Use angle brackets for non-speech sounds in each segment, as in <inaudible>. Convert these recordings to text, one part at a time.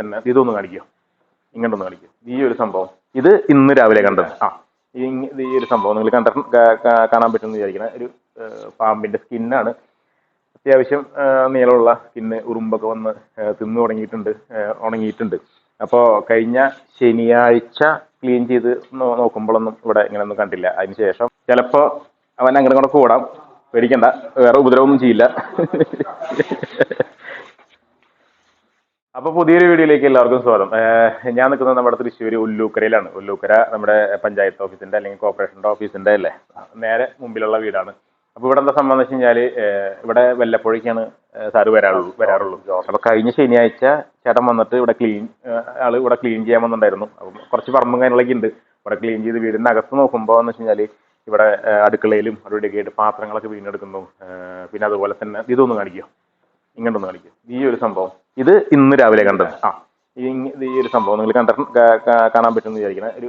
തന്നെ. ഇതൊന്ന് കാണിക്കോ. ഇങ്ങോട്ടൊന്ന് കാണിക്കോ. ഈ ഒരു സംഭവം. ഇത് ഇന്ന് രാവിലെ കണ്ടത്. ആ ഈ ഒരു സംഭവം നിങ്ങൾ കണ്ട കാണാൻ പറ്റുമെന്ന് വിചാരിക്കുന്ന ഒരു പാമ്പിന്റെ സ്കിന്നാണ്. അത്യാവശ്യം നീളമുള്ള സ്കിന്ന് ഉറുമ്പൊക്കെ വന്ന് തിന്നു തുടങ്ങിയിട്ടുണ്ട് ഉണങ്ങിയിട്ടുണ്ട്. അപ്പോൾ കഴിഞ്ഞ ശനിയാഴ്ച ക്ലീൻ ചെയ്ത് നോക്കുമ്പോഴൊന്നും ഇവിടെ ഇങ്ങനെയൊന്നും കണ്ടില്ല. അതിന് ശേഷം ചിലപ്പോൾ അവൻ അങ്ങനെ കൂടെ കൂടാം. പേടിക്കണ്ട. വേറെ ഉപദ്രവമൊന്നും ചെയ്യില്ല. <laughs> അപ്പോൾ പുതിയൊരു വീഡിയോയിലേക്ക് എല്ലാവർക്കും സ്വാഗതം. ഞാൻ നിൽക്കുന്നത് നമ്മുടെ തൃശ്ശൂർ ഉല്ലൂക്കരയിലാണ്. ഉല്ലൂക്കര നമ്മുടെ പഞ്ചായത്ത് ഓഫീസിന്റെ അല്ലെങ്കിൽ കോർപ്പറേഷന്റെ ഓഫീസിന്റെ അല്ലേ? നേരെ മുമ്പിലുള്ള വീടാണ്. അപ്പോൾ ഇവിടെ എന്താ സംഭവം എന്ന് വെച്ച് കഴിഞ്ഞാൽ ഇവിടെ വല്ലപ്പോഴേക്കാണ് സാറ് വരാറുള്ളൂ വരാറുള്ളൂ. അപ്പോൾ കഴിഞ്ഞ ശനിയാഴ്ച ചേട്ടൻ വന്നിട്ട് ഇവിടെ ക്ലീൻ ആൾ ഇവിടെ ക്ലീൻ ചെയ്യാൻ വന്നിട്ടുണ്ടായിരുന്നു. അപ്പം കുറച്ച് പറമ്പും കാര്യങ്ങളൊക്കെ ഉണ്ട്. ഇവിടെ ക്ലീൻ ചെയ്ത് വീടിന്റെ അകത്ത് നോക്കുമ്പോൾ എന്ന് വെച്ച് കഴിഞ്ഞാൽ ഇവിടെ അടുക്കളയിലും അവിടെ ആയിട്ട് പാത്രങ്ങളൊക്കെ വീണെടുക്കുന്നു. പിന്നെ അതുപോലെ തന്നെ ഇതൊന്നും കാണിക്കുക ഇങ്ങോട്ടൊന്ന് കാണിക്കുക ഈ ഒരു സംഭവം. ഇത് ഇന്ന് രാവിലെ കണ്ടത്. ആ ഈ ഒരു സംഭവം നിങ്ങൾ കണ്ട കാണാൻ പറ്റുമെന്ന് വിചാരിക്കുന്ന ഒരു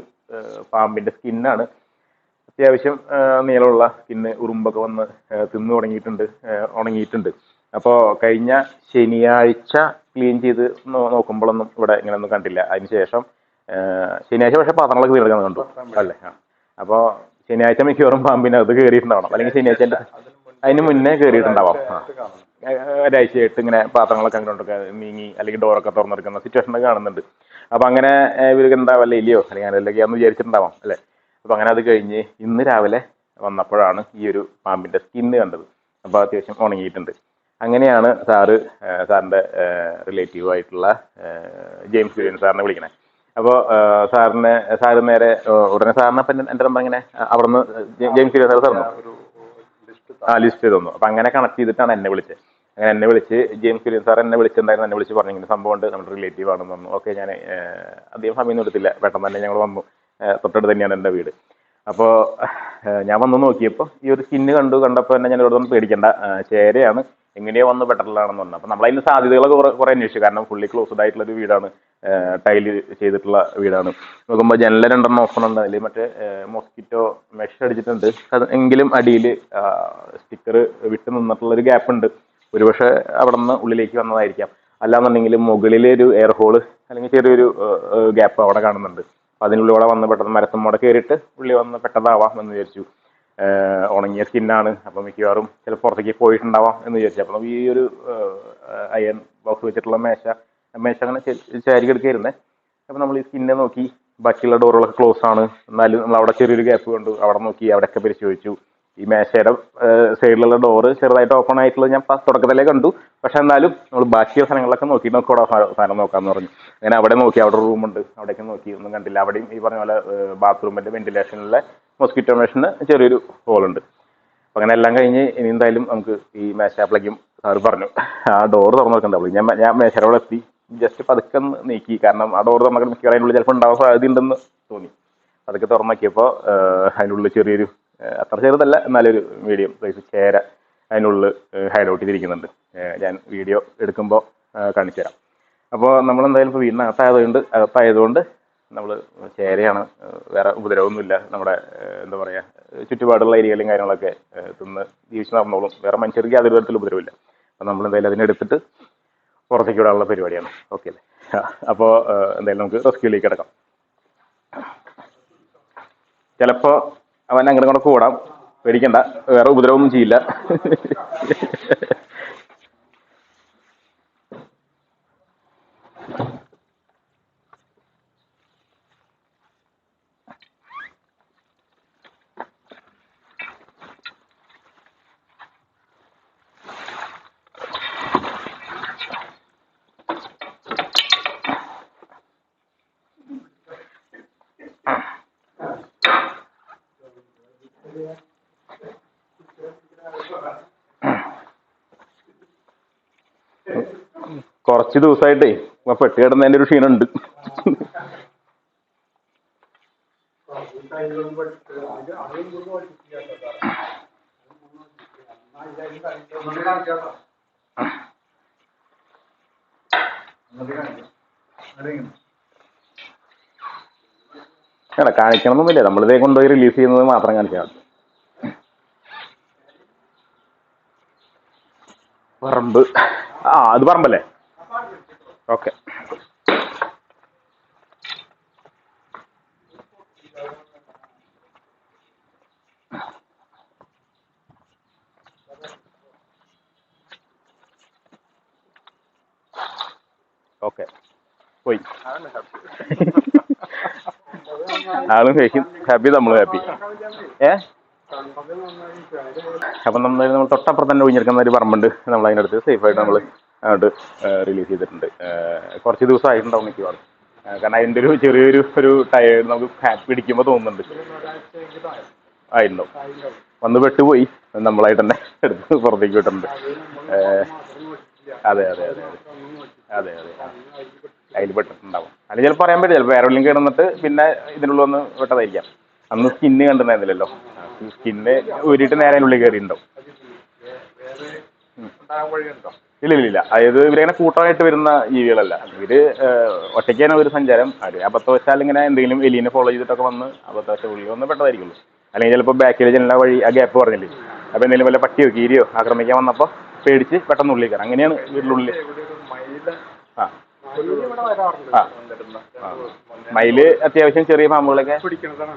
പാമ്പിന്റെ സ്കിന്നാണ്. അത്യാവശ്യം നീളമുള്ള സ്കിന്ന് ഉറുമ്പൊക്കെ വന്ന് തിന്നു തുടങ്ങിയിട്ടുണ്ട് ഉണങ്ങിയിട്ടുണ്ട്. അപ്പോൾ കഴിഞ്ഞ ശനിയാഴ്ച ക്ലീൻ ചെയ്ത് നോക്കുമ്പോഴൊന്നും ഇവിടെ ഇങ്ങനെ ഒന്നും കണ്ടില്ല അതിനുശേഷം ശനിയാഴ്ച പക്ഷേ പാത്രങ്ങളൊക്കെ വീടുന്നത് കണ്ടു. അല്ലേ? ആ. അപ്പോൾ ശനിയാഴ്ച മിക്കവാറും പാമ്പിനകത്ത് കയറിയിട്ടുണ്ടാവണം അല്ലെങ്കിൽ ശനിയാഴ്ച അതിന് മുന്നേ കയറിയിട്ടുണ്ടാവാം ആ. ഒരാഴ്ചയായിട്ട് ഇങ്ങനെ പാത്രങ്ങളൊക്കെ അങ്ങോട്ടൊക്കെ നീങ്ങി അല്ലെങ്കിൽ ഡോറൊക്കെ തുറന്നെടുക്കുന്ന സിറ്റുവേഷനൊക്കെ കാണുന്നുണ്ട്. അപ്പം അങ്ങനെ ഇവർക്ക് ഉണ്ടാവല്ലേ ഇല്ലയോ അല്ലെങ്കിൽ അതിലൊക്കെയാന്ന് വിചാരിച്ചിട്ടുണ്ടാവാം അല്ലേ? അപ്പം അങ്ങനെ അത് കഴിഞ്ഞ് ഇന്ന് രാവിലെ വന്നപ്പോഴാണ് ഈ ഒരു പാമ്പിന്റെ സ്കിന്ന് കണ്ടത്. അപ്പോൾ അത്യാവശ്യം ഉണങ്ങിയിട്ടുണ്ട്. അങ്ങനെയാണ് സാറ് സാറിന്റെ റിലേറ്റീവ് ആയിട്ടുള്ള ജെയിംസ് കുര്യൻ സാറിനെ വിളിക്കണേ. അപ്പോൾ സാറിനെ സാറ് നേരെ ഉടനെ സാറിനെ അപ്പം എന്റെ നമ്പർ അങ്ങനെ അവിടെ നിന്ന് ജെയിംസ് കുര്യൻ സാർ സാറിനോ ആ ലിസ്റ്റ് ചെയ്ത് തന്നു. അപ്പം അങ്ങനെ കണക്ട് ചെയ്തിട്ടാണ് എന്നെ വിളിച്ചത്. അങ്ങനെ എന്നെ വിളിച്ച് ജെയിംസ് കുര്യൻ സാർ എന്നെ വിളിച്ചിട്ടുണ്ടായിരുന്നു. എന്നെ വിളിച്ച് പറഞ്ഞു ഇങ്ങനെ സംഭവം ഉണ്ട്. നമ്മുടെ റിലേറ്റീവ് ആണെന്ന് പറഞ്ഞു ഓക്കെ ഞാൻ അധികം സമയം എടുത്തില്ല. പെട്ടെന്ന് തന്നെ ഞങ്ങൾ വന്നു. തൊട്ടടുത്ത് തന്നെയാണ് എന്റെ വീട്. അപ്പോൾ ഞാൻ വന്ന് നോക്കിയപ്പോൾ ഈ ഒരു സ്കിന്ന് കണ്ടു. കണ്ടപ്പോൾ തന്നെ ഞാൻ ഇവിടെ പേടിക്കേണ്ട. ചേരയാണ്. എങ്ങനെയോ വന്ന് പെട്ടറിലാണെന്ന് പറഞ്ഞു. അപ്പോൾ നമ്മളതിന് സാധ്യതകളൊക്കെ കുറേ കുറേ അന്വേഷിച്ചു. കാരണം ഫുള്ളി ക്ലോസ്ഡ് ആയിട്ടുള്ള ഒരു വീടാണ്. ടൈൽ ചെയ്തിട്ടുള്ള വീടാണ്. നോക്കുമ്പോൾ ജനല രണ്ടെണ്ണം ഓപ്പൺ ഉണ്ട്. അതിൽ മറ്റേ മോസ്കിറ്റോ മെഷ് അടിച്ചിട്ടുണ്ട്. എങ്കിലും അടിയിൽ സ്റ്റിക്കർ വിട്ട് നിന്നിട്ടുള്ള ഒരു ഗ്യാപ്പ് ഉണ്ട്. ഒരുപക്ഷെ അവിടെ നിന്ന് ഉള്ളിലേക്ക് വന്നതായിരിക്കാം. അല്ലാന്നുണ്ടെങ്കിൽ മുകളിലെ ഒരു എയർ ഹോൾ അല്ലെങ്കിൽ ചെറിയൊരു ഗ്യാപ്പ് അവിടെ കാണുന്നുണ്ട്. അതിനുള്ളിലൂടെ വന്ന് പെട്ടെന്ന് മരത്തുമ്മോടെ കയറിയിട്ട് ഉള്ളിൽ വന്ന് പെട്ടതാവാം എന്ന് വിചാരിച്ചു. ഉണങ്ങിയ സ്കിന്നാണ് അപ്പോൾ മിക്കവാറും ചിലപ്പോൾ പുറത്തേക്ക് പോയിട്ടുണ്ടാവാം എന്ന് വിചാരിച്ചു. അപ്പോൾ ഈ ഒരു അയൺ ബോക്സ് വെച്ചിട്ടുള്ള മേശ മേശ അങ്ങനെ ചാരി കിടക്കായിരുന്നേ അപ്പോൾ നമ്മൾ ഈ സ്കിന്നെ നോക്കി. ബാക്കിയുള്ള ഡോറുകളൊക്കെ ക്ലോസ് ആണ്. എന്നാലും നമ്മൾ അവിടെ ചെറിയൊരു ഗ്യാപ്പ് കണ്ടു. അവിടെ നോക്കി. അവിടെയൊക്കെ പരിശോധിച്ചു. ഈ മേശയുടെ സൈഡിലുള്ള ഡോറ് ചെറുതായിട്ട് ഓപ്പൺ ആയിട്ടുള്ളത് ഞാൻ തുടക്കത്തിലേ കണ്ടു. പക്ഷെ എന്നാലും നമ്മൾ ബാക്കിയുള്ള സ്ഥലങ്ങളിലൊക്കെ നോക്കി നോക്കി അവിടെ സാ- സാധനം നോക്കാമെന്ന് പറഞ്ഞു. അങ്ങനെ അവിടെ നോക്കി അവിടെ റൂമുണ്ട് അവിടേക്ക് നോക്കി ഒന്നും കണ്ടില്ല. അവിടെയും ഈ പറഞ്ഞ പോലെ ബാത്റൂമിന്റെ വെന്റിലേഷനിലെ മോസ്കിറ്റോ മെഷീന് ചെറിയൊരു ഹോളുണ്ട് അപ്പം അങ്ങനെ എല്ലാം കഴിഞ്ഞ് ഇനി എന്തായാലും നമുക്ക് ഈ മേശാപ്പിളേക്കും സാറ് പറഞ്ഞു. ആ ഡോർ തുറന്നു വെക്കണ്ടാവുള്ളൂ ഞാൻ ഞാൻ മേശയുടെ എത്തി. ജസ്റ്റ് പതുക്കെ നീക്കി. കാരണം ആ ഡോർ തുറന്നാൽ മിക്കവാറും അതിനുള്ളിൽ ചിലപ്പോൾ ഉണ്ടാവാൻ സാധ്യതയുണ്ടെന്ന് തോന്നി. അതൊക്കെ തുറന്നു നോക്കിയപ്പോൾ അതിനുള്ളിൽ ചെറിയൊരു അത്ര ചെറുതല്ല എന്നാലൊരു മീഡിയം സൈസ് ചേര അതിനുള്ളിൽ ഹൈലൈറ്റ് ചെയ്തിരിക്കുന്നുണ്ട്. ഞാൻ വീഡിയോ എടുക്കുമ്പോൾ കാണിച്ചു തരാം. അപ്പോൾ നമ്മൾ എന്തായാലും ഇപ്പോൾ വീടിനകത്തായതുകൊണ്ട് അകത്തായതുകൊണ്ട് നമ്മൾ ചേരയാണ് വേറെ ഉപദ്രവമൊന്നുമില്ല. നമ്മുടെ എന്താ പറയുക ചുറ്റുപാടുള്ള ഏരിയകളും കാര്യങ്ങളൊക്കെ തിന്ന് ജീവിച്ച് നടന്നോളും. വേറെ മനുഷ്യർക്ക് യാതൊരു തരത്തിൽ ഉപദ്രവമില്ല. അപ്പോൾ നമ്മൾ എന്തായാലും അതിനെടുത്തിട്ട് പുറത്തേക്ക് വിടാനുള്ള പരിപാടിയാണ്. ഓക്കെ അല്ലേ? അപ്പോൾ എന്തായാലും നമുക്ക് റെസ്ക്യൂലേക്ക് കിടക്കാം. ചിലപ്പോൾ അവൻ അങ്ങനെ കൂടെ കൂടാം. പേടിക്കണ്ട. വേറെ ഉപദ്രവമൊന്നും ചെയ്യില്ല. കുറച്ച് ദിവസമായിട്ടേ പെട്ടി കിടന്നതിന്റെ ഒരു ക്ഷീണുണ്ട് അല്ല കാണിക്കണമെന്നൊന്നുമില്ല. നമ്മളിതേ കൊണ്ടുപോയി റിലീസ് ചെയ്യുന്നത് മാത്രം കാണിച്ചാൽ മതി. പറമ്പ്. ആ അത് പറമ്പല്ലേ? ഓക്കെ ഓക്കെ പോയി. ആളും ഹാപ്പി. നമ്മളും ഹാപ്പി. ഏ? അപ്പം നമ്മൾ നമ്മൾ തൊട്ടപ്പുറം തന്നെ ഒഴിഞ്ഞെടുക്കുന്ന ഒരു പറമ്പുണ്ട്. നമ്മൾ അതിന്റെ അടുത്ത് സേഫായിട്ട് നമ്മൾ അങ്ങോട്ട് റിലീസ് ചെയ്തിട്ടുണ്ട്. കുറച്ച് കുറച്ച് ദിവസമായിട്ടുണ്ടാവും മിക്കവാറും. കാരണം അതിന്റെ ഒരു ചെറിയൊരു ഒരു ടയർ നമുക്ക് ഹാപ്പി പിടിക്കുമ്പോൾ തോന്നുന്നുണ്ട്. ആയിട്ടുണ്ടാവും. വന്ന് പെട്ടുപോയി. നമ്മളായിട്ട് തന്നെ എടുത്ത് പുറത്തേക്ക് വിട്ടിട്ടുണ്ട്. അതെ അതെ അതെ അതെ അതെ അതെ അതിൽ പെട്ടിട്ടുണ്ടാവും. അല്ലെങ്കിൽ ചിലപ്പോൾ പറയാൻ പറ്റില്ല. ചിലപ്പോൾ വേറെ കിടന്നിട്ട് പിന്നെ ഇതിനുള്ള ഒന്ന് വിട്ടതായിരിക്കാം അന്ന് സ്കിന്ന് കണ്ടിട്ടുണ്ടായിരുന്നില്ലല്ലോ. സ്കിന്ന് ഊരിയിട്ട് നേരെ ഉള്ളിൽ കയറിയിട്ടുണ്ടാവും. ഇല്ല ഇല്ല ഇല്ല. അതായത് ഇവരങ്ങനെ കൂട്ടമായിട്ട് വരുന്ന ജീവികളല്ല. ഇവർ ഒറ്റയ്ക്കാണ് ഒരു സഞ്ചാരം. അത് അബദ്ധവശാൽ ഇങ്ങനെ എന്തെങ്കിലും എലീനെ ഫോളോ ചെയ്തിട്ടൊക്കെ വന്ന് അബദ്ധവശാൽ ഉള്ളിൽ വന്ന് പെട്ടതായിരിക്കുള്ളൂ. അല്ലെങ്കിൽ ചിലപ്പോൾ ബാക്കിൽ ജനല വഴി ആ ഗ്യാപ്പ് പറഞ്ഞില്ലേ? അപ്പൊ എന്തെങ്കിലും വല്ല പട്ടിയോ കീരിയോ ആക്രമിക്കാൻ വന്നപ്പോൾ പേടിച്ച് പെട്ടെന്ന് ഉള്ളിൽ കയറാം. അങ്ങനെയാണ് വീട്ടിനുള്ളിൽ ആ. മയിൽ അത്യാവശ്യം ചെറിയ പാമ്പുകളൊക്കെ പിടിക്കണം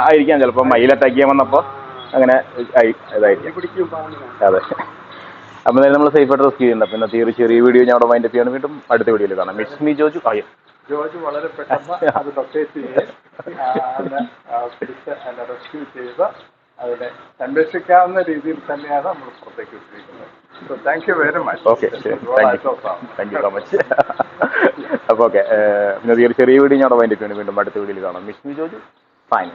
ആയിരിക്കാം. ചിലപ്പോ മയിൽ അറ്റാക്ക് ചെയ്യാൻ വന്നപ്പോൾ അങ്ങനെ ഇതായിരിക്കും. അതെ. അപ്പം നമ്മൾ സേഫ് ആയിട്ട് റെസ്ക്യൂ ചെയ്യുന്നുണ്ട്. പിന്നെ തീർച്ച ചെറിയ വീഡിയോ ഞാൻ അവിടെ മൈൻഡ് ചെയ്യണം വീണ്ടും അടുത്ത വീഡിയോയിൽ കാണാം. മിസ് മീ ജോജു അയ്യോ ജോർജ് വളരെ പെട്ടെന്ന് <laughs> അത് ലൊക്കേറ്റ് ചെയ്ത് റെസ്ക്യൂ ചെയ്ത് അതിനെ സംരക്ഷിക്കാവുന്ന രീതിയിൽ തന്നെയാണ് നമ്മൾ പുറത്തേക്ക് വിട്ടിരിക്കുന്നത്. So thank you very much okay thank you so much അപ്പോൾ ഓക്കെ പിന്നെ ചെറിയ വീഡിയോ ഞാൻ അവിടെ ചെയ്യണം വീണ്ടും അടുത്ത വീഡിയോയിൽ കാണാം. Miss me Joju fine